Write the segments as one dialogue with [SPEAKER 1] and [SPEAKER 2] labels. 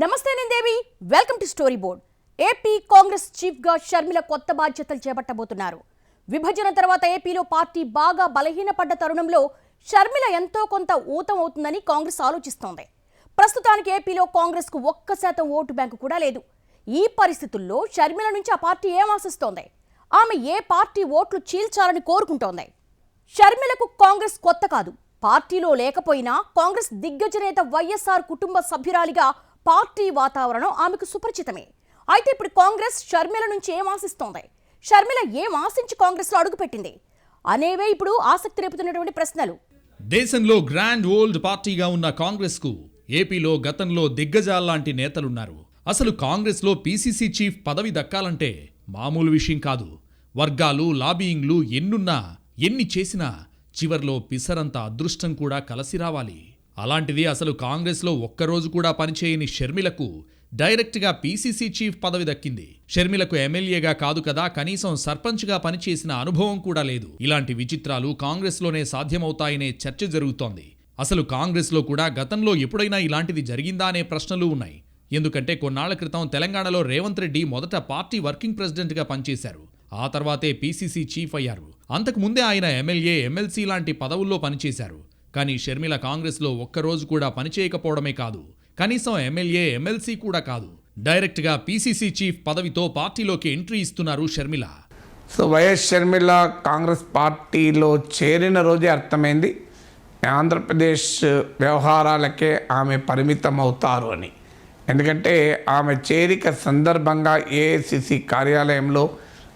[SPEAKER 1] నమస్తే నేను Devi welcome to story board AP Congress చీఫ్గా షర్మిల కొత్త బాధ్యతలు చేపట్టబోతున్నారు. విభజన తర్వాత ఏపీలో పార్టీ బాగా బలహీనపడ్డ తరుణంలో షర్మిల ఎంతో కొంత ఊతం అవుతుందని కాంగ్రెస్ ఆలోచిస్తోంది. ప్రస్తుతానికి ఏపీలో కాంగ్రెస్కు ఒక్క శాతం ఓటు బ్యాంకు కూడా లేదు. ఈ పరిస్థితుల్లో షర్మిల నుంచి ఆ పార్టీ ఏం ఆశిస్తోంది? ఆమె ఏ పార్టీ ఓట్లు చీల్చాలని కోరుకుంటోంది? షర్మిలకు కాంగ్రెస్ కొత్త కాదు. పార్టీలో లేకపోయినా కాంగ్రెస్ దిగ్గజ నేత వైఎస్ఆర్ కుటుంబ సభ్యురాలిగా పార్టీ వాతావరణం ఆమెకు సుపరిచితమే. అయితే ఇప్పుడు కాంగ్రెస్ షర్మిల నుంచి ఏం ఆశిస్తోంది? షర్మిల ఏం ఆశించి కాంగ్రెస్లో అడుగుపెట్టింది అనేవే ఇప్పుడు ఆసక్తి రేపుతున్నటువంటి ప్రశ్నలు.
[SPEAKER 2] దేశంలో గ్రాండ్ ఓల్డ్ పార్టీగా ఉన్న కాంగ్రెస్కు ఏపీలో గతంలో దిగ్గజాల్లాంటి నేతలున్నారు. అసలు కాంగ్రెస్లో పీసీసీ చీఫ్ పదవి దక్కాలంటే మామూలు విషయం కాదు. వర్గాలు లాబీయింగ్లు ఎన్నున్నా ఎన్ని చేసినా చివర్లో పిసరంత అదృష్టం కూడా కలసి రావాలి. అలాంటిది అసలు కాంగ్రెస్లో ఒక్కరోజు కూడా పనిచేయని షర్మిలకు డైరెక్ట్గా పీసీసీ చీఫ్ పదవి దక్కింది. షర్మిలకు ఎమ్మెల్యేగా కాదు కదా కనీసం సర్పంచ్గా పనిచేసిన అనుభవం కూడా లేదు. ఇలాంటి విచిత్రాలు కాంగ్రెస్లోనే సాధ్యమవుతాయనే చర్చ జరుగుతోంది. అసలు కాంగ్రెస్లో కూడా గతంలో ఎప్పుడైనా ఇలాంటిది జరిగిందా అనే ప్రశ్నలు ఉన్నాయి. ఎందుకంటే కొన్నాళ్ళ క్రితం తెలంగాణలో రేవంత్ రెడ్డి మొదట పార్టీ వర్కింగ్ ప్రెసిడెంట్గా పనిచేశారు. ఆ తర్వాతే పీసీసీ చీఫ్ అయ్యారు. అంతకు ముందే ఆయన ఎమ్మెల్యే ఎమ్మెల్సీ లాంటి పదవుల్లో పనిచేశారు. కానీ షర్మిల కాంగ్రెస్లో ఒక్కరోజు కూడా పనిచేయకపోవడమే కాదు. కనీసం ఎమ్మెల్యే ఎమ్మెల్సీ కూడా కాదు. డైరెక్ట్గా పీసీసీ చీఫ్ పదవితో పార్టీలోకి ఎంట్రీ ఇస్తున్నారు షర్మిల.
[SPEAKER 3] సో వైఎస్ షర్మిల కాంగ్రెస్ పార్టీలో చేరిన రోజే అర్థమైంది. ఆంధ్రప్రదేశ్ వ్యవహారాలకే ఆమె పరిమితం అవుతారు అని. ఎందుకంటే ఆమె చేరిక సందర్భంగా ఏఐసిసి కార్యాలయంలో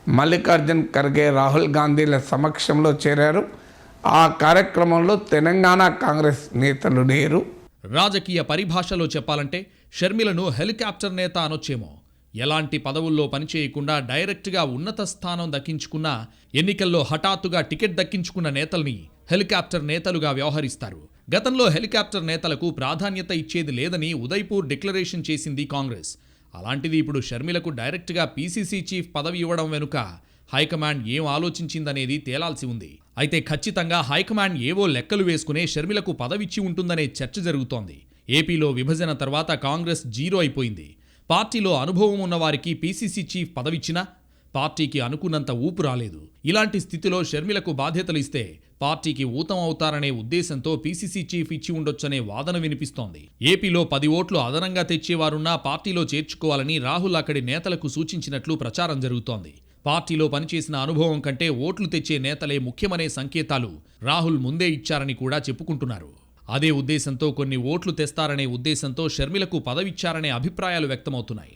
[SPEAKER 3] మల్లికార్జున్ ఖర్గే రాహుల్ గాంధీల సమక్షంలో చేరారు. ఆ కార్యక్రమంలో తెలంగాణ కాంగ్రెస్ నేతలు లేరు.
[SPEAKER 2] రాజకీయ పరిభాషలో చెప్పాలంటే షర్మిలను హెలికాప్టర్ నేత అనొచ్చేమో. ఎలాంటి పదవుల్లో పనిచేయకుండా డైరెక్ట్గా ఉన్నత స్థానం దక్కించుకున్న ఎన్నికల్లో హఠాత్తుగా టికెట్ దక్కించుకున్న నేతల్ని హెలికాప్టర్ నేతలుగా వ్యవహరిస్తారు. గతంలో హెలికాప్టర్ నేతలకు ప్రాధాన్యత ఇచ్చేది లేదని ఉదయ్పూర్ డిక్లరేషన్ చేసింది కాంగ్రెస్. అలాంటిది ఇప్పుడు షర్మిలకు డైరెక్ట్గా పీసీసీ చీఫ్ పదవి ఇవ్వడం వెనుక హైకమాండ్ ఏం ఆలోచించిందనేది తేలాల్సి ఉంది. అయితే ఖచ్చితంగా హైకమాండ్ ఏవో లెక్కలు వేసుకునే షర్మిలకు పదవిచ్చి ఉంటుందనే చర్చ జరుగుతోంది. ఏపీలో విభజన తర్వాత కాంగ్రెస్ జీరో అయిపోయింది. పార్టీలో అనుభవం ఉన్నవారికి పీసీసీ చీఫ్ పదవిచ్చినా పార్టీకి అనుకున్నంత ఊపు రాలేదు. ఇలాంటి స్థితిలో షర్మిలకు బాధ్యతలు ఇస్తే పార్టీకి ఊతం అవుతారనే ఉద్దేశంతో పీసీసీ చీఫ్ ఇచ్చి ఉండొచ్చనే వాదన వినిపిస్తోంది. ఏపీలో పది ఓట్లు అదనంగా తెచ్చేవారున్నా పార్టీలో చేర్చుకోవాలని రాహుల్ అక్కడి నేతలకు సూచించినట్లు ప్రచారం జరుగుతోంది. పార్టీలో పనిచేసిన అనుభవం కంటే ఓట్లు తెచ్చే నేతలే ముఖ్యమనే సంకేతాలు రాహుల్ ముందే ఇచ్చారని కూడా చెప్పుకుంటున్నారు. అదే ఉద్దేశంతో కొన్ని ఓట్లు తెస్తారనే ఉద్దేశంతో షర్మిలకు పదవిచ్చారనే అభిప్రాయాలు వ్యక్తమవుతున్నాయి.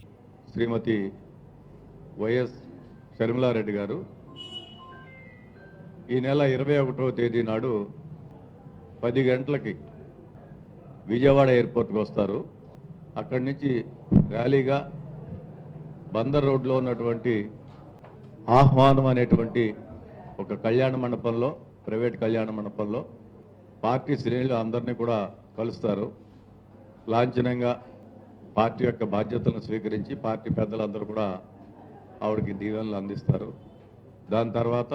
[SPEAKER 4] శ్రీమతి వైఎస్ షర్మిలారెడ్డి గారు ఈ నెల ఇరవై ఒకటో తేదీ నాడు పది గంటలకి విజయవాడ ఎయిర్పోర్ట్కి వస్తారు. అక్కడి నుంచి ర్యాలీగా బందర్ రోడ్లో ఉన్నటువంటి ఆహ్వానం అనేటువంటి ఒక కళ్యాణ మండపంలో ప్రైవేట్ కళ్యాణ మండపంలో పార్టీ శ్రేణులు అందరినీ కూడా కలుస్తారు. లాంఛనంగా పార్టీ యొక్క బాధ్యతలను స్వీకరించి పార్టీ పెద్దలందరూ కూడా ఆవిడకి దీవెనలు అందిస్తారు. దాని తర్వాత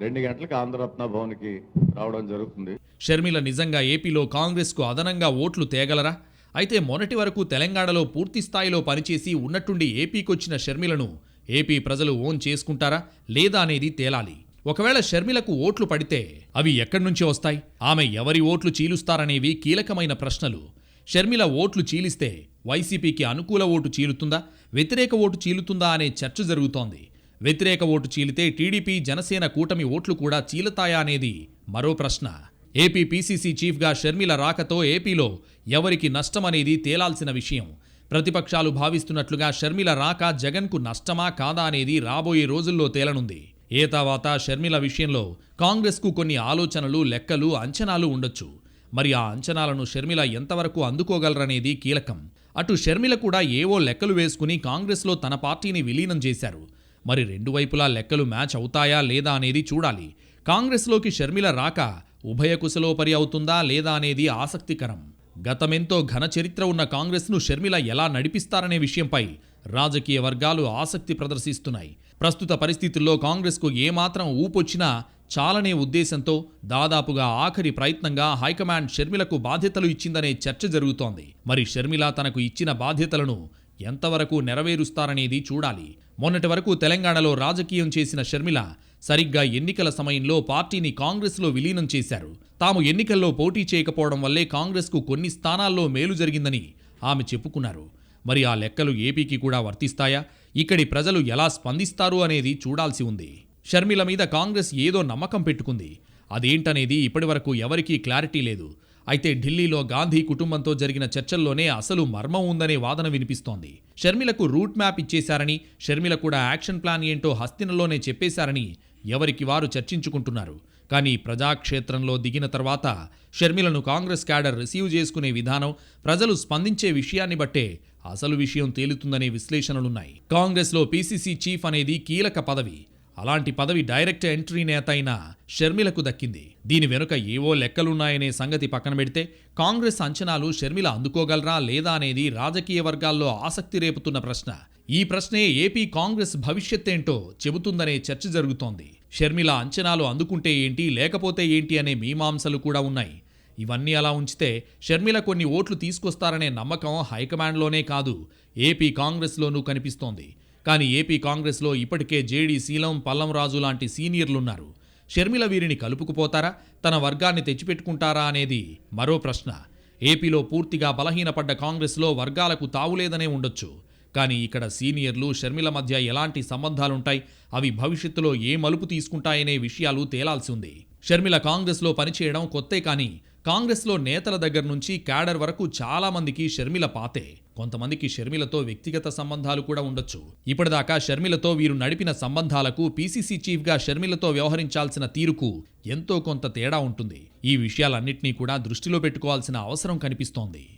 [SPEAKER 4] రెండు గంటలకు ఆంధ్రరత్న భవన్కి రావడం జరుగుతుంది.
[SPEAKER 2] షర్మిల నిజంగా ఏపీలో కాంగ్రెస్కు అదనంగా ఓట్లు తేగలరా? అయితే మొన్నటి వరకు తెలంగాణలో పూర్తి స్థాయిలో పనిచేసి ఉన్నట్టుండి ఏపీకొచ్చిన షర్మిలను ఏపీ ప్రజలు ఓన్ చేసుకుంటారా లేదా అనేది తేలాలి. ఒకవేళ షర్మిలకు ఓట్లు పడితే అవి ఎక్కడి నుంచి వస్తాయి? ఆమె ఎవరి ఓట్లు చీలుస్తారనేవి కీలకమైన ప్రశ్నలు. షర్మిల ఓట్లు చీలిస్తే వైసీపీకి అనుకూల ఓటు చీలుతుందా? వ్యతిరేక ఓటు చీలుతుందా అనే చర్చ జరుగుతోంది. వ్యతిరేక ఓటు చీలితే టీడీపీ జనసేన కూటమి ఓట్లు కూడా చీలతాయా అనేది మరో ప్రశ్న. ఏపీ పీసీసీ చీఫ్గా షర్మిల రాకతో ఏపీలో ఎవరికి నష్టం అనేది తేలాల్సిన విషయం. ప్రతిపక్షాలు భావిస్తున్నట్లుగా షర్మిల రాక జగన్కు నష్టమా కాదా అనేది రాబోయే రోజుల్లో తేలనుంది. ఏ తర్వాత షర్మిల విషయంలో కాంగ్రెస్కు కొన్ని ఆలోచనలు లెక్కలు అంచనాలు ఉండొచ్చు. మరి ఆ అంచనాలను షర్మిల ఎంతవరకు అందుకోగలరనేది కీలకం. అటు షర్మిల కూడా ఏవో లెక్కలు వేసుకుని కాంగ్రెస్లో తన పార్టీని విలీనం చేశారు. మరి రెండు వైపులా లెక్కలు మ్యాచ్ అవుతాయా లేదా అనేది చూడాలి. కాంగ్రెస్లోకి షర్మిల రాక ఉభయ కుశలోపరి అవుతుందా లేదా అనేది ఆసక్తికరం. గతమెంతో ఘన చరిత్ర ఉన్న కాంగ్రెస్ను షర్మిల ఎలా నడిపిస్తారనే విషయంపై రాజకీయ వర్గాలు ఆసక్తి ప్రదర్శిస్తున్నాయి. ప్రస్తుత పరిస్థితుల్లో కాంగ్రెస్కు ఏమాత్రం ఊపొచ్చినా చాలనే ఉద్దేశంతో దాదాపుగా ఆఖరి ప్రయత్నంగా హైకమాండ్ షర్మిలకు బాధ్యతలు ఇచ్చిందనే చర్చ జరుగుతోంది. మరి షర్మిల తనకు ఇచ్చిన బాధ్యతలను ఎంతవరకు నెరవేరుస్తారనేది చూడాలి. మొన్నటి వరకు తెలంగాణలో రాజకీయం చేసిన షర్మిల సరిగ్గా ఎన్నికల సమయంలో పార్టీని కాంగ్రెస్లో విలీనం చేశారు. తాము ఎన్నికల్లో పోటీ చేయకపోవడం వల్లే కాంగ్రెస్కు కొన్ని స్థానాల్లో మేలు జరిగిందని ఆమె చెప్పుకున్నారు. మరి ఆ లెక్కలు ఏపీకి కూడా వర్తిస్తాయా? ఇక్కడి ప్రజలు ఎలా స్పందిస్తారు అనేది చూడాల్సి ఉంది. షర్మిల మీద కాంగ్రెస్ ఏదో నమ్మకం పెట్టుకుంది. అదేంటనేది ఇప్పటివరకు ఎవరికీ క్లారిటీ లేదు. అయితే ఢిల్లీలో గాంధీ కుటుంబంతో జరిగిన చర్చల్లోనే అసలు మర్మం ఉందనే వాదన వినిపిస్తోంది. షర్మిలకు రూట్ మ్యాప్ ఇచ్చేశారని షర్మిల కూడా యాక్షన్ ప్లాన్ ఏంటో హస్తినలోనే చెప్పేశారని ఎవరికి వారు చర్చించుకుంటున్నారు. కానీ ప్రజాక్షేత్రంలో దిగిన తర్వాత షర్మిలను కాంగ్రెస్ క్యాడర్ రిసీవ్ చేసుకునే విధానం ప్రజలు స్పందించే విషయాన్ని బట్టే అసలు విషయం తేలుతుందనే విశ్లేషణలున్నాయి. కాంగ్రెస్లో పీసీసీ చీఫ్ అనేది కీలక పదవి. అలాంటి పదవి డైరెక్ట్ ఎంట్రీ నేత అయిన షర్మిలకు దక్కింది. దీని వెనుక ఏవో లెక్కలున్నాయనే సంగతి పక్కన పెడితే కాంగ్రెస్ అంచనాలు షర్మిల అందుకోగలరా లేదా అనేది రాజకీయ వర్గాల్లో ఆసక్తి రేపుతున్న ప్రశ్న. ఈ ప్రశ్నే ఏపీ కాంగ్రెస్ భవిష్యత్తేంటో చెబుతుందనే చర్చ జరుగుతోంది. షర్మిల అంచనాలు అందుకుంటే ఏంటి లేకపోతే ఏంటి అనే మీమాంసలు కూడా ఉన్నాయి. ఇవన్నీ అలా ఉంచితే షర్మిల కొన్ని ఓట్లు తీసుకొస్తారనే నమ్మకం హైకమాండ్లోనే కాదు ఏపీ కాంగ్రెస్లోనూ కనిపిస్తోంది. కానీ ఏపీ కాంగ్రెస్లో ఇప్పటికే జేడీ శీలం పల్లం రాజు లాంటి సీనియర్లున్నారు. షర్మిల వీరిని కలుపుకుపోతారా? తన వర్గాన్ని తెచ్చిపెట్టుకుంటారా అనేది మరో ప్రశ్న. ఏపీలో పూర్తిగా బలహీనపడ్డ కాంగ్రెస్లో వర్గాలకు తావులేదనే ఉండొచ్చు. కానీ ఇక్కడ సీనియర్లు షర్మిల మధ్య ఎలాంటి సంబంధాలుంటాయి? అవి భవిష్యత్తులో ఏ మలుపు తీసుకుంటాయనే విషయాలు తేలాల్సి ఉంది. షర్మిల కాంగ్రెస్లో పనిచేయడం కొత్తే కానీ కాంగ్రెస్లో నేతల దగ్గర నుంచి క్యాడర్ వరకు చాలామందికి షర్మిల పాతే. కొంతమందికి షర్మిలతో వ్యక్తిగత సంబంధాలు కూడా ఉండొచ్చు. ఇప్పటిదాకా షర్మిలతో వీరు నడిపిన సంబంధాలకు పీసీసీ చీఫ్గా షర్మిలతో వ్యవహరించాల్సిన తీరుకు ఎంతో కొంత తేడా ఉంటుంది. ఈ విషయాలన్నింటినీ కూడా దృష్టిలో పెట్టుకోవాల్సిన అవసరం కనిపిస్తోంది.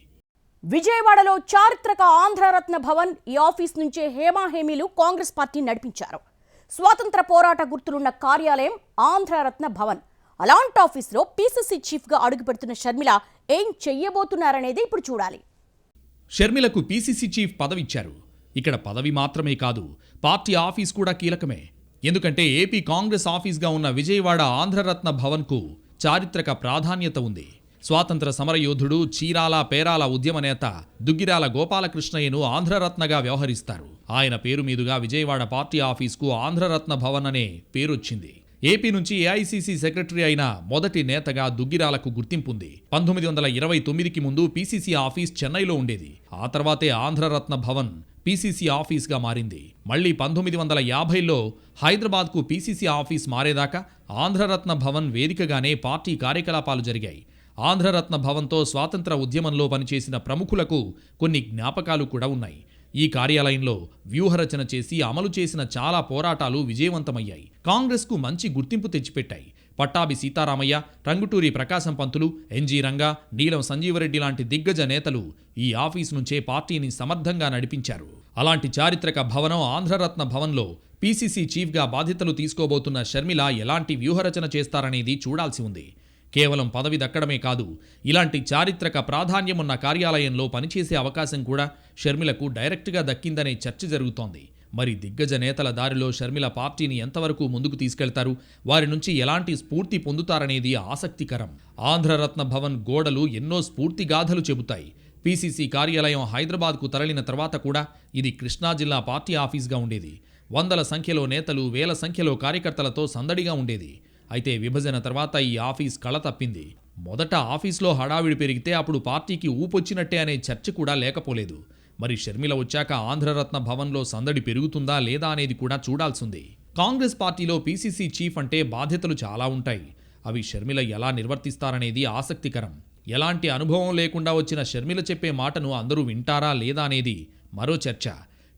[SPEAKER 1] విజయవాడలో చారిత్రక ఆంధ్రరత్న భవన్ ఈ ఆఫీస్ నుంచే హేమాహేమీలు కాంగ్రెస్ పార్టీ నడిపించారు. స్వాతంత్ర పోరాట గుర్తులున్న కార్యాలయం ఆంధ్రరత్న భవన్. అలాంటి ఆఫీస్లో పీసీసీ చీఫ్గా అడుగుపెడుతున్న షర్మిల ఏం చెయ్యబోతున్నారనేది ఇప్పుడు చూడాలి.
[SPEAKER 2] షర్మిలకు పీసీసీ చీఫ్ పదవిచ్చారు. ఇక్కడ పదవి మాత్రమే కాదు పార్టీ ఆఫీస్ కూడా కీలకమే. ఎందుకంటే ఏపీ కాంగ్రెస్ ఆఫీస్గా ఉన్న విజయవాడ ఆంధ్రరత్న భవన్కు చారిత్రక ప్రాధాన్యత ఉంది. స్వాతంత్ర సమరయోధుడు చీరాల పేరాల ఉద్యమ నేత దుగ్గిరాల గోపాలకృష్ణయ్యను ఆంధ్రరత్నగా వ్యవహరిస్తారు. ఆయన పేరు మీదుగా విజయవాడ పార్టీ ఆఫీస్కు ఆంధ్రరత్న భవన్ అనే పేరొచ్చింది. ఏపీ నుంచి ఏఐసీసీ సెక్రటరీ అయిన మొదటి నేతగా దుగ్గిరాలకు గుర్తింపుంది. పంతొమ్మిది వందల ఇరవై తొమ్మిదికి ముందు పీసీసీ ఆఫీస్ చెన్నైలో ఉండేది. ఆ తర్వాతే ఆంధ్రరత్న భవన్ పీసీసీ ఆఫీస్గా మారింది. మళ్ళీ పంతొమ్మిది వందల యాభైలో హైదరాబాద్కు పీసీసీ ఆఫీస్ మారేదాకా ఆంధ్రరత్న భవన్ వేదికగానే పార్టీ కార్యకలాపాలు జరిగాయి. ఆంధ్రరత్న భవన్తో స్వాతంత్ర ఉద్యమంలో పనిచేసిన ప్రముఖులకు కొన్ని జ్ఞాపకాలు కూడా ఉన్నాయి. ఈ కార్యాలయంలో వ్యూహరచన చేసి అమలు చేసిన చాలా పోరాటాలు విజయవంతమయ్యాయి. కాంగ్రెస్కు మంచి గుర్తింపు తెచ్చిపెట్టాయి. పట్టాభి సీతారామయ్య రంగుటూరి ప్రకాశం పంతులు ఎన్జీ రంగా నీలం సంజీవరెడ్డి లాంటి దిగ్గజ నేతలు ఈ ఆఫీస్ నుంచే పార్టీని సమర్థంగా నడిపించారు. అలాంటి చారిత్రక భవనం ఆంధ్రరత్న భవన్లో పీసీసీ చీఫ్గా బాధ్యతలు తీసుకోబోతున్న షర్మిల ఎలాంటి వ్యూహరచన చేస్తారనేది చూడాల్సి ఉంది. కేవలం పదవి దక్కడమే కాదు ఇలాంటి చారిత్రక ప్రాధాన్యమున్న కార్యాలయంలో పనిచేసే అవకాశం కూడా షర్మిలకు డైరెక్ట్గా దక్కిందనే చర్చ జరుగుతోంది. మరి దిగ్గజ నేతల దారిలో షర్మిల పార్టీని ఎంతవరకు ముందుకు తీసుకెళ్తారు? వారి నుంచి ఎలాంటి స్ఫూర్తి పొందుతారనేది ఆసక్తికరం. ఆంధ్రరత్న భవన్ గోడలు ఎన్నో స్ఫూర్తి గాథలు చెబుతాయి. పీసీసీ కార్యాలయం హైదరాబాద్కు తరలిన తర్వాత కూడా ఇది కృష్ణా జిల్లా పార్టీ ఆఫీస్గా ఉండేది. వందల సంఖ్యలో నేతలు వేల సంఖ్యలో కార్యకర్తలతో సందడిగా ఉండేది. అయితే విభజన తర్వాత ఈ ఆఫీస్ కళ తప్పింది. మొదట ఆఫీస్లో హడావిడి పెరిగితే అప్పుడు పార్టీకి ఊపొచ్చినట్టే అనే చర్చ కూడా లేకపోలేదు. మరి షర్మిల వచ్చాక ఆంధ్రరత్న భవన్లో సందడి పెరుగుతుందా లేదా అనేది కూడా చూడాల్సింది. కాంగ్రెస్ పార్టీలో పీసీసీ చీఫ్ అంటే బాధ్యతలు చాలా ఉంటాయి. అవి షర్మిల ఎలా నిర్వర్తిస్తారనేది ఆసక్తికరం. ఎలాంటి అనుభవం లేకుండా వచ్చిన షర్మిల చెప్పే మాటను అందరూ వింటారా లేదా అనేది మరో చర్చ.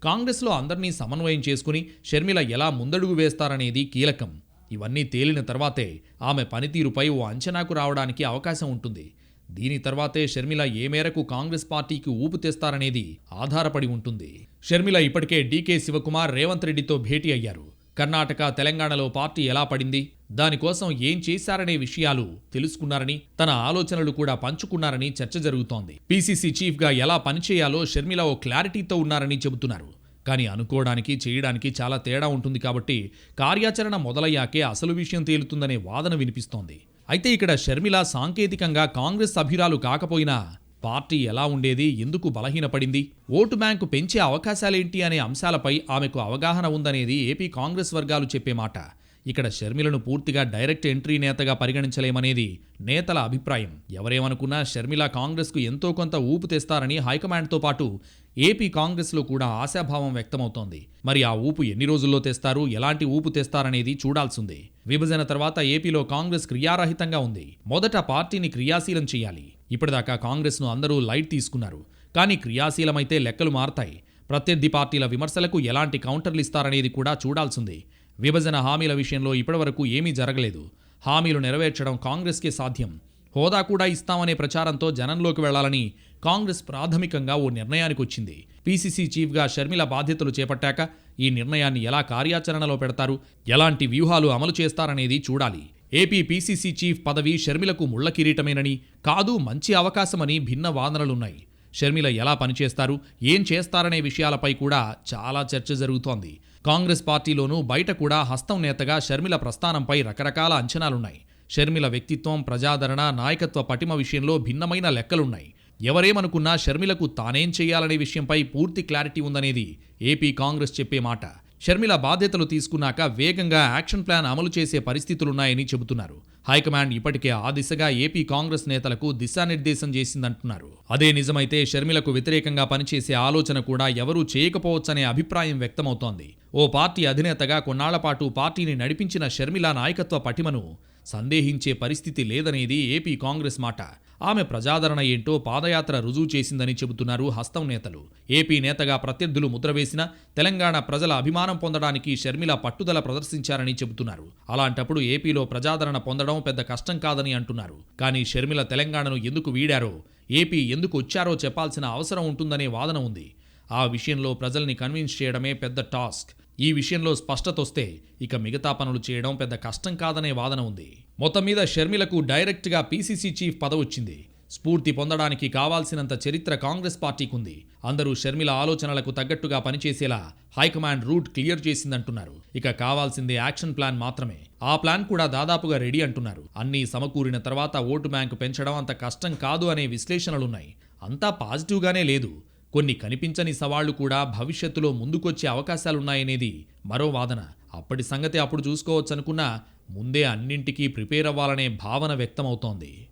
[SPEAKER 2] కాంగ్రెస్లో అందరినీ సమన్వయం చేసుకుని షర్మిల ఎలా ముందడుగు వేస్తారనేది కీలకం. ఇవన్నీ తేలిన తర్వాతే ఆమె పనితీరుపై ఓ అంచనాకు రావడానికి అవకాశం ఉంటుంది. దీని తర్వాతే షర్మిల ఏ మేరకు కాంగ్రెస్ పార్టీకి ఊపు తెస్తారనేది ఆధారపడి ఉంటుంది. షర్మిల ఇప్పటికే డీకే శివకుమార్ రేవంత్ రెడ్డితో భేటీ అయ్యారు. కర్ణాటక తెలంగాణలో పార్టీ ఎలా పడింది? దానికోసం ఏం చేశారనే విషయాలు తెలుసుకున్నారని తన ఆలోచనలు కూడా పంచుకున్నారని చర్చ జరుగుతోంది. పీసీసీ చీఫ్గా ఎలా పనిచేయాలో షర్మిల ఓ క్లారిటీతో ఉన్నారని చెబుతున్నారు. కానీ అనుకోవడానికి చేయడానికి చాలా తేడా ఉంటుంది కాబట్టి కార్యాచరణ మొదలయ్యాకే అసలు విషయం తేలుతుందనే వాదన వినిపిస్తోంది. అయితే ఇక్కడ షర్మిల సాంకేతికంగా కాంగ్రెస్ సభ్యురాలు కాకపోయినా పార్టీ ఎలా ఉండేది ఎందుకు బలహీనపడింది ఓటు బ్యాంకు పెంచే అవకాశాలేంటి అనే అంశాలపై ఆమెకు అవగాహన ఉందనేది ఏపీ కాంగ్రెస్ వర్గాలు చెప్పే మాట. ఇక్కడ షర్మిలను పూర్తిగా డైరెక్ట్ ఎంట్రీ నేతగా పరిగణించలేమనేది నేతల అభిప్రాయం. ఎవరేమనుకున్నా షర్మిల కాంగ్రెస్కు ఎంతో కొంత ఊపు తెస్తారని హైకమాండ్తో పాటు ఏపీ కాంగ్రెస్లో కూడా ఆశాభావం వ్యక్తమవుతోంది. మరి ఆ ఊపు ఎన్ని రోజుల్లో తెస్తారు? ఎలాంటి ఊపు తెస్తారనేది చూడాల్సిందే. విభజన తర్వాత ఏపీలో కాంగ్రెస్ క్రియారహితంగా ఉంది. మొదట పార్టీని క్రియాశీలం చేయాలి. ఇప్పటిదాకా కాంగ్రెస్ను అందరూ లైట్ తీసుకున్నారు. కానీ క్రియాశీలమైతే లెక్కలు మారతాయి. ప్రత్యర్థి పార్టీల విమర్శలకు ఎలాంటి కౌంటర్లు ఇస్తారనేది కూడా చూడాల్సిందే. విభజన హామీల విషయంలో ఇప్పటివరకు ఏమీ జరగలేదు. హామీలు నెరవేర్చడం కాంగ్రెస్కే సాధ్యం. హోదా కూడా ఇస్తామనే ప్రచారంతో జనంలోకి వెళ్ళాలని కాంగ్రెస్ ప్రాథమికంగా ఓ నిర్ణయానికి వచ్చింది. పీసీసీ చీఫ్గా షర్మిల బాధ్యతలు చేపట్టాక ఈ నిర్ణయాన్ని ఎలా కార్యాచరణలో పెడతారు ఎలాంటి వ్యూహాలు అమలు చేస్తారనేది చూడాలి. ఏపీ పీసీసీ చీఫ్ పదవి షర్మిలకు ముళ్ళ కిరీటమేనని కాదు మంచి అవకాశమని భిన్న వాదనలున్నాయి. షర్మిల ఎలా పనిచేస్తారు ఏం చేస్తారనే విషయాలపై కూడా చాలా చర్చ జరుగుతోంది. కాంగ్రెస్ పార్టీలోనూ బయట కూడా హస్తం నేతగా షర్మిల ప్రస్థానంపై రకరకాల అంచనాలున్నాయి. షర్మిల వ్యక్తిత్వం ప్రజాదరణ నాయకత్వ పటిమ విషయంలో భిన్నమైన లెక్కలున్నాయి. ఎవరేమనుకున్నా షర్మిలకు తానేం చేయాలనే విషయంపై పూర్తి క్లారిటీ ఉందనేది ఏపీ కాంగ్రెస్ చెప్పే మాట. షర్మిల బాధ్యతలు తీసుకున్నాక వేగంగా యాక్షన్ ప్లాన్ అమలు చేసే పరిస్థితులున్నాయని చెబుతున్నారు. హైకమాండ్ ఇప్పటికే ఆ దిశగా ఏపీ కాంగ్రెస్ నేతలకు దిశానిర్దేశం చేసిందంటున్నారు. అదే నిజమైతే షర్మిలకు వ్యతిరేకంగా పనిచేసే ఆలోచన కూడా ఎవరూ చేయకపోవచ్చనే అభిప్రాయం వ్యక్తమవుతోంది. ఓ పార్టీ అధినేతగా కొన్నాళ్ళపాటు పార్టీని నడిపించిన షర్మిల నాయకత్వ పటిమను సందేహించే పరిస్థితి లేదనేది ఏపీ కాంగ్రెస్ మాట. ఆమె ప్రజాదరణ ఏంటో పాదయాత్ర రుజువు చేసిందని చెబుతున్నారు హస్తం నేతలు. ఏపీ నేతగా ప్రత్యర్థులు ముద్రవేసిన తెలంగాణ ప్రజల అభిమానం పొందడానికి షర్మిల పట్టుదల ప్రదర్శించారని చెబుతున్నారు. అలాంటప్పుడు ఏపీలో ప్రజాదరణ పొందడం పెద్ద కష్టం కాదని అంటున్నారు. కానీ షర్మిల తెలంగాణను ఎందుకు వీడారో ఏపీ ఎందుకు వచ్చారో చెప్పాల్సిన అవసరం ఉంటుందనే వాదన ఉంది. ఆ విషయంలో ప్రజల్ని కన్విన్స్ చేయడమే పెద్ద టాస్క్. ఈ విషయంలో స్పష్టత వస్తే ఇక మిగతా పనులు చేయడం పెద్ద కష్టం కాదనే వాదన ఉంది. మొత్తం మీద షర్మిలకు డైరెక్ట్గా పీసీసీ చీఫ్ పదవొచ్చింది స్ఫూర్తి పొందడానికి కావాల్సినంత చరిత్ర కాంగ్రెస్ పార్టీకుంది. అందరూ షర్మిల ఆలోచనలకు తగ్గట్టుగా పనిచేసేలా హైకమాండ్ రూట్ క్లియర్ చేసిందంటున్నారు. ఇక కావాల్సిందే యాక్షన్ ప్లాన్ మాత్రమే. ఆ ప్లాన్ కూడా దాదాపుగా రెడీ అంటున్నారు. అన్నీ సమకూరిన తర్వాత ఓటు బ్యాంకు పెంచడం అంత కష్టం కాదు అనే విశ్లేషణలున్నాయి. అంతా పాజిటివ్గానే లేదు. కొన్ని కనిపించని సవాళ్ళు కూడా భవిష్యత్తులో ముందుకొచ్చే అవకాశాలున్నాయనేది మరో వాదన. అప్పటి సంగతి అప్పుడు చూసుకోవచ్చనుకున్నా ముందే అన్నింటికీ ప్రిపేర్ అవ్వాలనే భావన వ్యక్తమవుతోంది.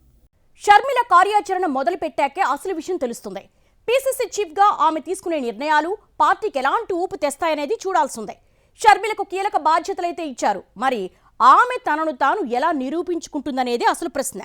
[SPEAKER 1] షర్మిల కార్యాచరణ మొదలుపెట్టాకే అసలు విషయం తెలుస్తుంది. పీసీసీ చీఫ్గా ఆమె తీసుకునే నిర్ణయాలు పార్టీకి ఎలాంటి ఊపు తెస్తాయనేది చూడాల్సిందే. షర్మిలకు కీలక బాధ్యతలైతే ఇచ్చారు. మరి ఆమె తనను తాను ఎలా నిరూపించుకుంటుందనేది అసలు ప్రశ్న.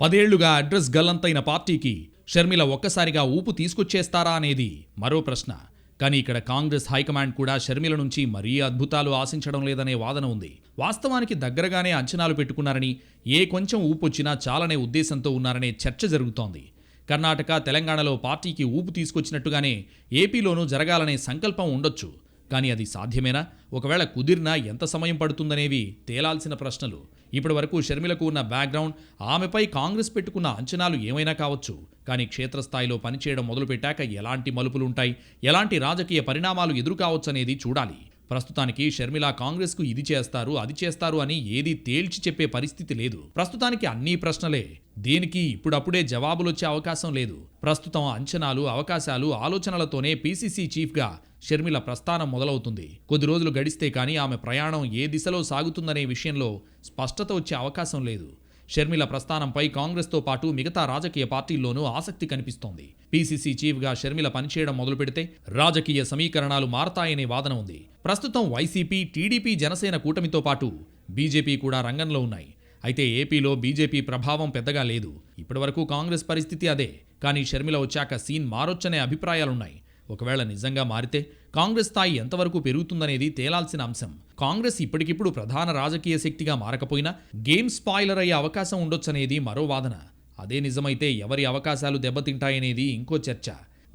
[SPEAKER 2] పదేళ్ళుగా అడ్రస్ గల్లంతైన పార్టీకి షర్మిల ఒక్కసారిగా ఊపు తీసుకొచ్చేస్తారా అనేది మరో ప్రశ్న. కానీ ఇక్కడ కాంగ్రెస్ హైకమాండ్ కూడా షర్మిల నుంచి మరీ అద్భుతాలు ఆశించడం లేదనే వాదన ఉంది. వాస్తవానికి దగ్గరగానే అంచనాలు పెట్టుకున్నారని ఏ కొంచెం ఊపొచ్చినా చాలనే ఉద్దేశంతో ఉన్నారనే చర్చ జరుగుతోంది. కర్ణాటక తెలంగాణలో పార్టీకి ఊపు తీసుకొచ్చినట్టుగానే ఏపీలోనూ జరగాలనే సంకల్పం ఉండొచ్చు. కానీ అది సాధ్యమేనా? ఒకవేళ కుదిరినా ఎంత సమయం పడుతుందనేవి తేలాల్సిన ప్రశ్నలు. ఇప్పటి వరకు షర్మిలకు ఉన్న బ్యాక్గ్రౌండ్ ఆమెపై కాంగ్రెస్ పెట్టుకున్న అంచనాలు ఏమైనా కావచ్చు. కానీ క్షేత్రస్థాయిలో పనిచేయడం మొదలుపెట్టాక ఎలాంటి మలుపులుంటాయి? ఎలాంటి రాజకీయ పరిణామాలు ఎదురు కావచ్చనేది చూడాలి. ప్రస్తుతానికి షర్మిల కాంగ్రెస్కు ఇది చేస్తారు అది చేస్తారు అని ఏది తేల్చి చెప్పే పరిస్థితి లేదు. ప్రస్తుతానికి అన్ని ప్రశ్నలే. దేనికి ఇప్పుడప్పుడే జవాబులొచ్చే అవకాశం లేదు. ప్రస్తుతం అంచనాలు అవకాశాలు ఆలోచనలతోనే పీసీసీ చీఫ్గా షర్మిల ప్రస్థానం మొదలవుతుంది. కొద్ది రోజులు గడిస్తే కానీ ఆమె ప్రయాణం ఏ దిశలో సాగుతుందనే విషయంలో స్పష్టత వచ్చే అవకాశం లేదు. షర్మిల ప్రస్థానంపై కాంగ్రెస్తో పాటు మిగతా రాజకీయ పార్టీల్లోనూ ఆసక్తి కనిపిస్తోంది. పీసీసీ చీఫ్గా షర్మిల పనిచేయడం మొదలుపెడితే రాజకీయ సమీకరణాలు మారతాయనే వాదన ఉంది. ప్రస్తుతం వైసీపీ టీడీపీ జనసేన కూటమితో పాటు బీజేపీ కూడా రంగంలో ఉన్నాయి. అయితే ఏపీలో బీజేపీ ప్రభావం పెద్దగా లేదు. ఇప్పటివరకు కాంగ్రెస్ పరిస్థితి అదే. కానీ షర్మిల వచ్చాక సీన్ మారొచ్చనే అభిప్రాయాలున్నాయి. ఒకవేళ నిజంగా మారితే కాంగ్రెస్ స్థాయి ఎంతవరకు పెరుగుతుందనేది తేలాల్సిన అంశం. కాంగ్రెస్ ఇప్పటికిప్పుడు ప్రధాన రాజకీయ శక్తిగా మారకపోయినా గేమ్ స్పాయిలర్ అయ్యే అవకాశం ఉండొచ్చనేది మరో వాదన. అదే నిజమైతే ఎవరి అవకాశాలు దెబ్బతింటాయనేది ఇంకో చర్చ.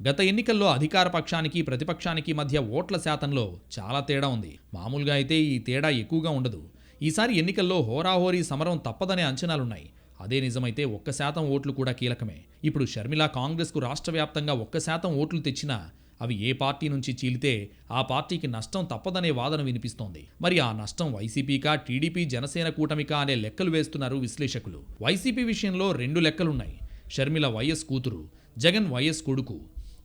[SPEAKER 2] గత ఎన్నికల్లో అధికార పక్షానికి ప్రతిపక్షానికి మధ్య ఓట్ల శాతంలో చాలా తేడా ఉంది. మామూలుగా అయితే ఈ తేడా ఎక్కువగా ఉండదు. ఈసారి ఎన్నికల్లో హోరాహోరీ సమరం తప్పదనే అంచనాలున్నాయి. అదే నిజమైతే ఒక్క శాతం ఓట్లు కూడా కీలకమే. ఇప్పుడు షర్మిల కాంగ్రెస్కు రాష్ట్ర వ్యాప్తంగా ఒక్క శాతం ఓట్లు తెచ్చినా అవి ఏ పార్టీ నుంచి చీలితే ఆ పార్టీకి నష్టం తప్పదనే వాదన వినిపిస్తోంది. మరి ఆ నష్టం వైసీపీకా టీడీపీ జనసేన కూటమికా అనే లెక్కలు వేస్తున్నారు విశ్లేషకులు. వైసీపీ విషయంలో రెండు లెక్కలున్నాయి. షర్మిల వైఎస్ కూతురు జగన్ వైఎస్ కొడుకు.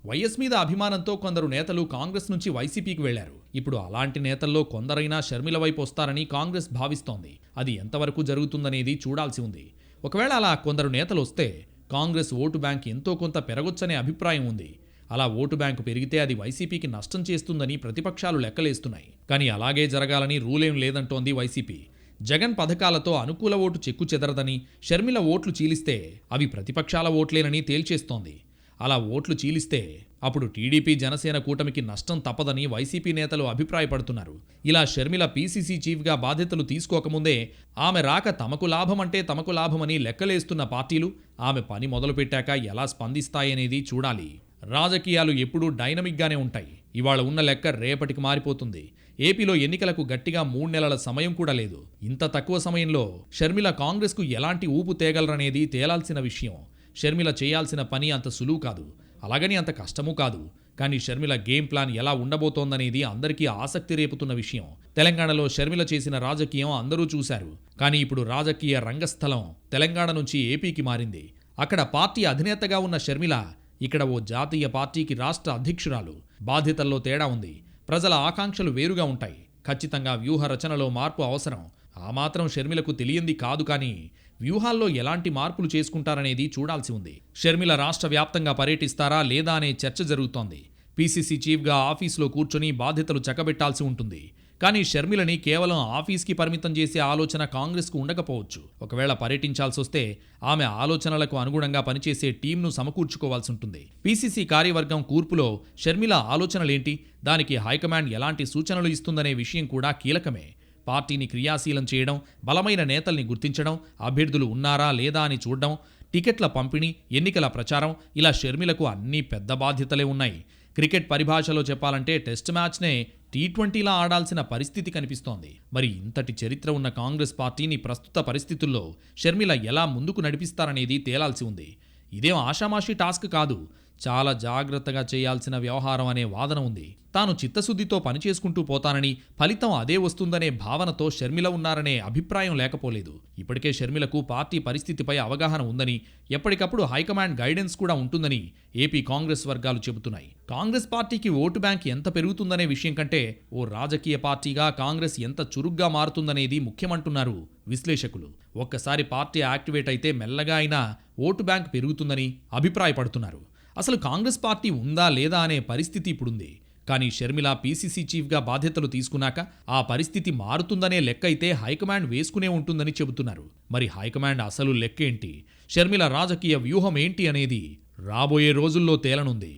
[SPEAKER 2] వైఎస్ మీద అభిమానంతో కొందరు నేతలు కాంగ్రెస్ నుంచి వైసీపీకి వెళ్ళారు. ఇప్పుడు అలాంటి నేతల్లో కొందరైనా షర్మిల వైపు వస్తారని కాంగ్రెస్ భావిస్తోంది. అది ఎంతవరకు జరుగుతుందనేది చూడాల్సి ఉంది. ఒకవేళ అలా కొందరు నేతలు వస్తే కాంగ్రెస్ ఓటు బ్యాంక్ ఎంతో కొంత పెరగొచ్చనే అభిప్రాయం ఉంది. అలా ఓటు బ్యాంకు పెరిగితే అది వైసీపీకి నష్టం చేస్తుందని ప్రతిపక్షాలు లెక్కలేస్తున్నాయి. కానీ అలాగే జరగాలని రూలేం లేదంటోంది వైసీపీ. జగన్ పథకాలతో అనుకూల ఓటు చెక్కు చెదరదని షర్మిల ఓట్లు చీలిస్తే అవి ప్రతిపక్షాల ఓట్లేనని తేల్చేస్తోంది. అలా ఓట్లు చీలిస్తే అప్పుడు టీడీపీ జనసేన కూటమికి నష్టం తప్పదని వైసీపీ నేతలు అభిప్రాయపడుతున్నారు. ఇలా షర్మిల పీసీసీ చీఫ్గా బాధ్యతలు తీసుకోకముందే ఆమె రాక తమకు లాభమంటే తమకు లాభమని లెక్కలేస్తున్న పార్టీలు ఆమె పని మొదలుపెట్టాక ఎలా స్పందిస్తాయనేది చూడాలి. రాజకీయాలు ఎప్పుడూ డైనమిక్గానే ఉంటాయి. ఇవాళ ఉన్న లెక్క రేపటికి మారిపోతుంది. ఏపీలో ఎన్నికలకు గట్టిగా మూడు నెలల సమయం కూడా లేదు. ఇంత తక్కువ సమయంలో షర్మిల కాంగ్రెస్కు ఎలాంటి ఊపు తేగలరనేది తేలాల్సిన విషయం. షర్మిల చేయాల్సిన పని అంత సులువు కాదు. అలాగని అంత కష్టమూ కాదు. కానీ షర్మిల గేమ్ ప్లాన్ ఎలా ఉండబోతోందనేది అందరికీ ఆసక్తి రేపుతున్న విషయం. తెలంగాణలో షర్మిల చేసిన రాజకీయం అందరూ చూశారు. కానీ ఇప్పుడు రాజకీయ రంగస్థలం తెలంగాణ నుంచి ఏపీకి మారింది. అక్కడ పార్టీ అధినేతగా ఉన్న షర్మిల ఇక్కడ ఓ జాతీయ పార్టీకి రాష్ట్ర అధ్యక్షురాలు. బాధ్యతల్లో తేడా ఉంది. ప్రజల ఆకాంక్షలు వేరుగా ఉంటాయి. ఖచ్చితంగా వ్యూహ రచనలో మార్పు అవసరం. ఆ మాత్రం షర్మిలకు తెలియంది కాదు కానీ వ్యూహాల్లో ఎలాంటి మార్పులు చేసుకుంటారనేది చూడాల్సి ఉంది. షర్మిల రాష్ట్ర వ్యాప్తంగా పర్యటిస్తారా లేదా అనే చర్చ జరుగుతోంది. పీసీసీ చీఫ్గా ఆఫీసులో కూర్చొని బాధ్యతలు చక్కబెట్టాల్సి ఉంటుంది. కానీ షర్మిలని కేవలం ఆఫీస్కి పరిమితం చేసే ఆలోచన కాంగ్రెస్కు ఉండకపోవచ్చు. ఒకవేళ పర్యటించాల్సి వస్తే ఆమె ఆలోచనలకు అనుగుణంగా పనిచేసే టీంను సమకూర్చుకోవాల్సి ఉంటుంది. పీసీసీ కార్యవర్గం కూర్పులో షర్మిల ఆలోచనలేంటి? దానికి హైకమాండ్ ఎలాంటి సూచనలు ఇస్తుందనే విషయం కూడా కీలకమే. పార్టీని క్రియాశీలం చేయడం బలమైన నేతల్ని గుర్తించడం అభ్యర్థులు ఉన్నారా లేదా అని చూడడం టికెట్ల పంపిణీ ఎన్నికల ప్రచారం ఇలా షర్మిలకు అన్ని పెద్ద బాధ్యతలే ఉన్నాయి. క్రికెట్ పరిభాషలో చెప్పాలంటే టెస్ట్ మ్యాచ్నే టీ ట్వంటీలా ఆడాల్సిన పరిస్థితి కనిపిస్తోంది. మరి ఇంతటి చరిత్ర ఉన్న కాంగ్రెస్ పార్టీని ప్రస్తుత పరిస్థితుల్లో షర్మిల ఎలా ముందుకు నడిపిస్తారనేది తేలాల్సి ఉంది. ఇదేం ఆషామాషి టాస్క్ కాదు. చాలా జాగ్రత్తగా చేయాల్సిన వ్యవహారం అనే వాదన ఉంది. తాను చిత్తశుద్ధితో పనిచేసుకుంటూ పోతానని ఫలితం అదే వస్తుందనే భావనతో షర్మిల ఉన్నారనే అభిప్రాయం లేకపోలేదు. ఇప్పటికే షర్మిలకు పార్టీ పరిస్థితిపై అవగాహన ఉందని ఎప్పటికప్పుడు హైకమాండ్ గైడెన్స్ కూడా ఉంటుందని ఏపీ కాంగ్రెస్ వర్గాలు చెబుతున్నాయి. కాంగ్రెస్ పార్టీకి ఓటు బ్యాంక్ ఎంత పెరుగుతుందనే విషయం కంటే ఓ రాజకీయ పార్టీగా కాంగ్రెస్ ఎంత చురుగ్గా మారుతుందనేది ముఖ్యమంటున్నారు విశ్లేషకులు. ఒక్కసారి పార్టీ యాక్టివేట్ అయితే మెల్లగా అయినా ఓటు బ్యాంక్ పెరుగుతుందని అభిప్రాయపడుతున్నారు. అసలు కాంగ్రెస్ పార్టీ ఉందా లేదా అనే పరిస్థితి ఇప్పుడుంది. కానీ షర్మిల పీసీసీ చీఫ్గా బాధ్యతలు తీసుకున్నాక ఆ పరిస్థితి మారుతుందనే లెక్క అయితే హైకమాండ్ వేసుకునే ఉంటుందని చెబుతున్నారు. మరి హైకమాండ్ అసలు లెక్కేంటి షర్మిల రాజకీయ వ్యూహం ఏంటి అనేది రాబోయే రోజుల్లో తేలనుంది.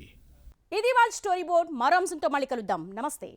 [SPEAKER 1] ఇది వాళ్ళ స్టోరీ బోర్డ్. మరో అంశంతో మళ్ళీ కలుద్దాం. నమస్తే.